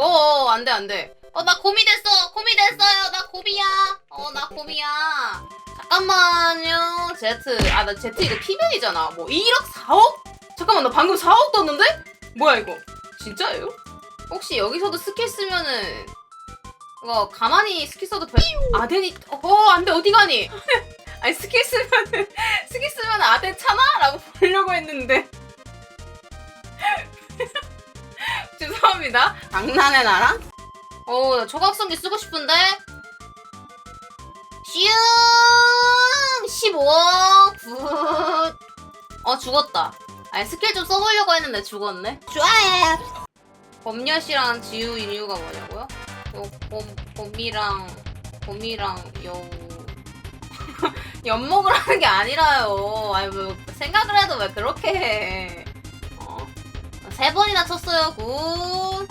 어, 안 돼, 안 돼. 어, 나 곰이 됐어. 곰이 됐어요. 나 곰이야. 어, 나 곰이야. 잠깐만요. 제트. 아, 나 제트 이거 피면이잖아. 뭐 1억 4억? 잠깐만, 나 방금 4억 떴는데? 뭐야, 이거? 진짜예요? 혹시 여기서도 스킬 쓰면은 이거 가만히 스킬 써도 돼? 아덴이 어, 안 돼. 어디 가니? 아니, 스킬 쓰면은 스킬 쓰면 아덴 차나? 라고 보려고 했는데. 죄송합니다. 장난해 나랑? 어, 나 초각성기 쓰고 싶은데. 슝! 15억! 굿! 어, 죽었다. 아니, 스킬 좀 써보려고 했는데 죽었네. 좋아요! 범녀씨랑 지우인 이유가 뭐냐고요? 요, 곰, 곰이랑, 곰이랑 여우. 엿먹을 하는 게 아니라요. 아니, 뭐, 생각을 해도 왜 그렇게 해. 어. 세 번이나 쳤어요, 굿.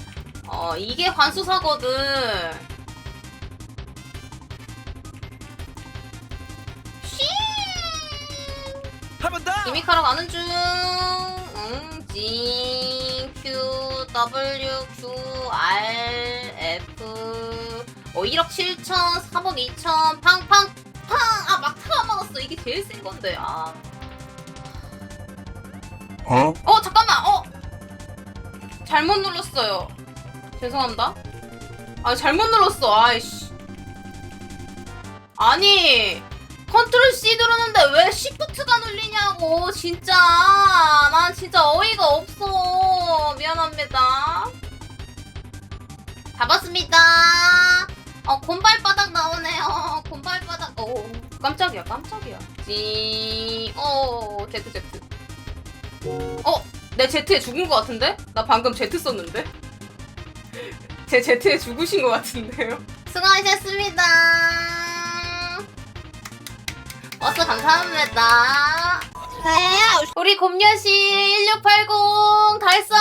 어, 이게 환수사거든. 쉬! 한번 더. 기미카로 가는 중. 응, G, Q, W, Q, R, F. 어, 1억 7천, 3억 2천, 팡, 팡, 팡! 아, 막타가 안 맞았어. 이게 제일 센 건데, 아. 어? 어! 잘못 눌렀어요. 죄송합니다. 아, 잘못 눌렀어, 아이씨. 아니, 컨트롤 C 누르는데 왜 시프트가 눌리냐고, 진짜. 난 진짜 어이가 없어. 미안합니다. 잡았습니다. 어, 곰발바닥 나오네요. 곰발바닥. 오, 깜짝이야, 깜짝이야. 찡, 어, 제트, 제트. 어, 내 제트에 죽은 것 같은데? 나 방금 제트 썼는데? 제 제트에 죽으신 것 같은데요? 수고하셨습니다. 버스 감사합니다. 우리 곰녀씨 1680 달성!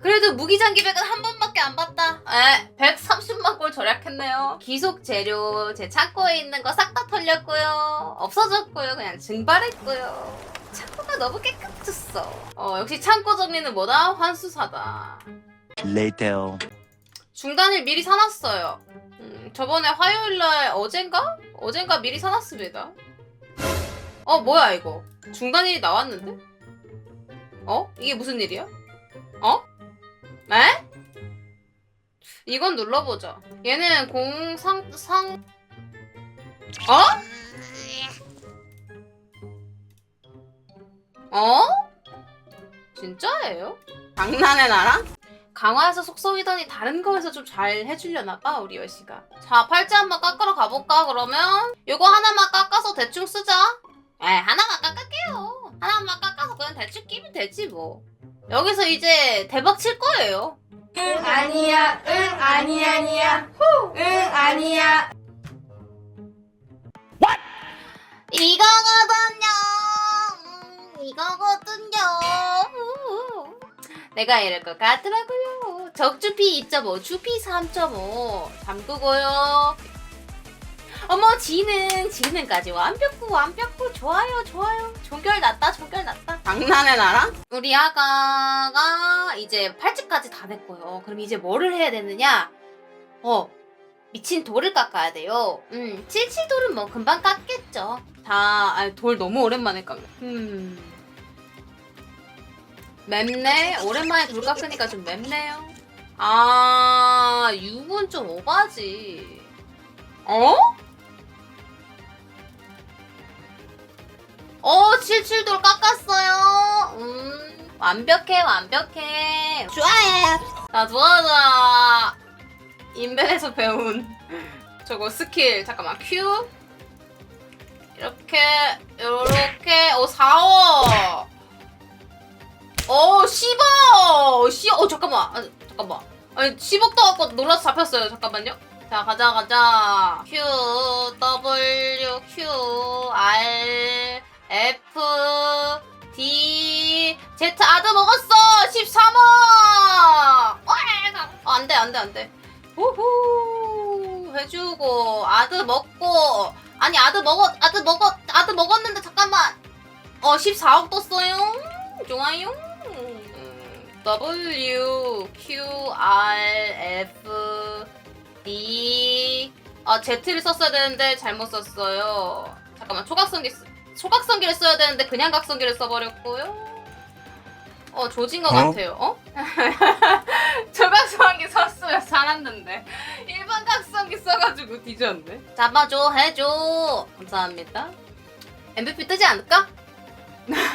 그래도 무기장기 백은 한 번밖에 안 봤다. 에, 130만 골 절약했네요. 기속 재료 제 창고에 있는 거 싹 다 털렸고요. 없어졌고요. 그냥 증발했고요. 창고가 너무 깨끗했어. 어, 역시 창고 정리는 뭐다? 환수사다. Later. 중단일 미리 사놨어요. 음, 저번에 화요일날 어젠가? 어젠가 미리 사놨습니다. 어 뭐야 이거? 중단일이 나왔는데? 어? 이게 무슨 일이야? 어? 에? 이건 눌러보자. 얘는 공상 상 어? 어? 진짜예요? 장난해 나랑? 강화에서 속성이더니 다른 거에서 좀 잘 해주려나봐 우리 여시가. 자 팔찌 한번 깎으러 가볼까 그러면? 요거 하나만 깎아서 대충 쓰자. 에 하나만 깎을게요. 하나만 깎아서 그냥 대충 끼면 되지 뭐. 여기서 이제 대박 칠 거예요. 응 아니야. 응 아니 아니야. 후응 아니야. 이거거든요. 음, 이거거든요. 후. 내가 이럴 것 같더라고요. 적주피 2.5 주피 3.5 잠그고요. 어머 지능 지능까지 완벽구 완벽구. 좋아요 좋아요. 종결 났다 종결 났다. 장난해 나랑? 우리 아가가 이제 팔찌까지 다 냈고요. 그럼 이제 뭐를 해야 되느냐? 어 미친 돌을 깎아야 돼요. 음 칠칠돌은 뭐 금방 깎겠죠. 다, 아니, 돌 너무 오랜만에 깎네. 음. 맵네? 오랜만에 돌 깎으니까 좀 맵네요. 아, 6은 좀 오바지. 어? 어, 77돌 깎았어요. 음, 완벽해, 완벽해. 좋아요. 자, 좋아자. 인벤에서 배운 저거 스킬, 잠깐만, 큐. 이렇게 이렇게 어 4억 어 10억 10억 어 잠깐만. 아, 잠깐만. 아니 10억 떠갖고 놀라서 잡혔어요. 잠깐만요. 자 가자 가자. Q W Q R F D Z. 아드 먹었어! 13억 어, 안돼 안돼 안돼. 우후. 해주고. 아드 먹고. 아니 아드 먹었 아드 먹었 아드 먹었는데 잠깐만. 어 14억 떴어요. 좋아요 음, W Q R F D 아 Z를 썼어야 되는데 잘못 썼어요. 잠깐만 초각성기 쓰- 초각성기를 써야 되는데 그냥 각성기를 써버렸고요. 어 조진 것 어? 같아요. 어? 초각성기 썼으면 살았는데 일반 각성기 써가지고 뒤졌네. 잡아줘 해줘. 감사합니다. MVP 뜨지 않을까?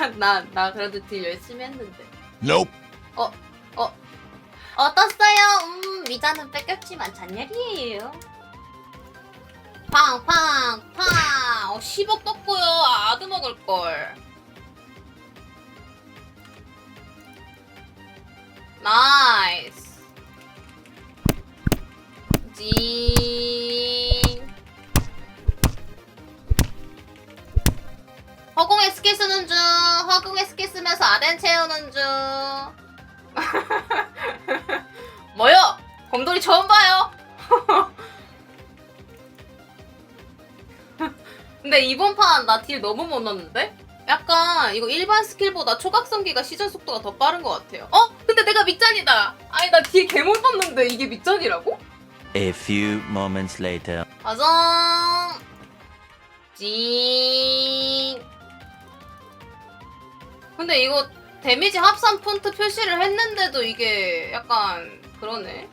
나 나 그래도 딜 열심히 했는데. Nope. 어 떴어요. 음, 미자는 뺏겼지만 잔열이에요. 팡 팡 팡. 어 10억 떴고요. 아, 아드 먹을 걸. 나 아덴 채우는 중. 뭐요? 곰돌이 처음 봐요. 근데 이번 판 나 딜 너무 못 넣었는데? 약간 이거 일반 스킬보다 초각성기가 시전 속도가 더 빠른 것 같아요. 어? 근데 내가 밑잔이다. 아니 나딜개못 넣었는데 이게 밑잔이라고? A few moments later. 가정 징 근데 이거 데미지 합산 폰트 표시를 했는데도 이게 약간 그러네.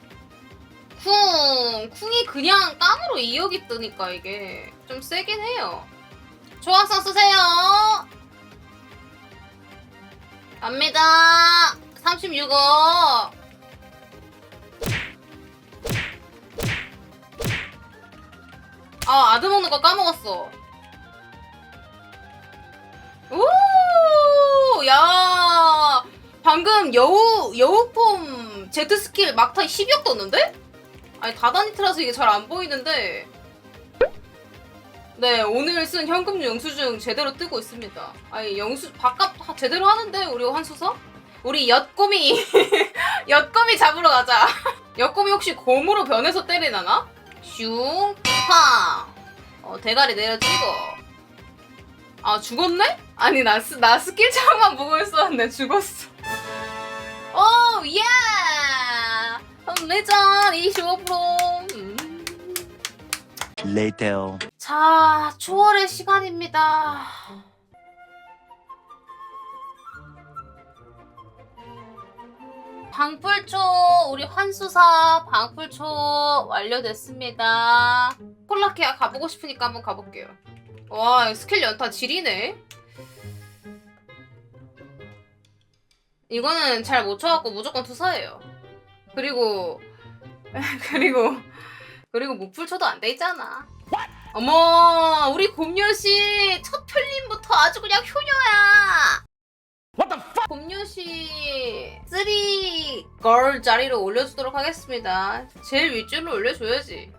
쿵 쿵이 그냥 깡으로 2억이 뜨니까 이게 좀 세긴 해요. 조각성 쓰세요. 갑니다. 36억 아, 아드 먹는 거 까먹었어. 오, 야. 방금 여우, 여우폼 제트 스킬 막타 12억 떴는데? 아니, 다다니트라서 이게 잘 안 보이는데. 네, 오늘 쓴 현금 영수증 제대로 뜨고 있습니다. 아니, 영수, 바깥 하- 제대로 하는데, 우리 한수서? 우리 엿꼬미, 엿꼬미 잡으러 가자. 엿꼬미 혹시 곰으로 변해서 때리나나? 슝, 팡. 어, 대가리 내려 찍어. 아, 죽었네? 아니, 나, 스, 나 스킬 창만 보고 있었는데 죽었어. 오, 예! 레전 25%. 음. Later. 자, 초월의 시간입니다. 방풀초 우리 환수사 방풀초 완료됐습니다. 콜라케아 가보고 싶으니까 한번 가볼게요. 와 스킬 연타 지리네. 이거는 잘 못 쳐갖고 무조건 투사예요. 그리고 그리고 그리고 무풀초도 안 돼 있잖아. 어머 우리 곰녀씨 첫 풀림부터 아주 그냥 효녀야. 곰녀씨 쓰리 걸 자리로 올려주도록 하겠습니다. 제일 윗줄로 올려줘야지.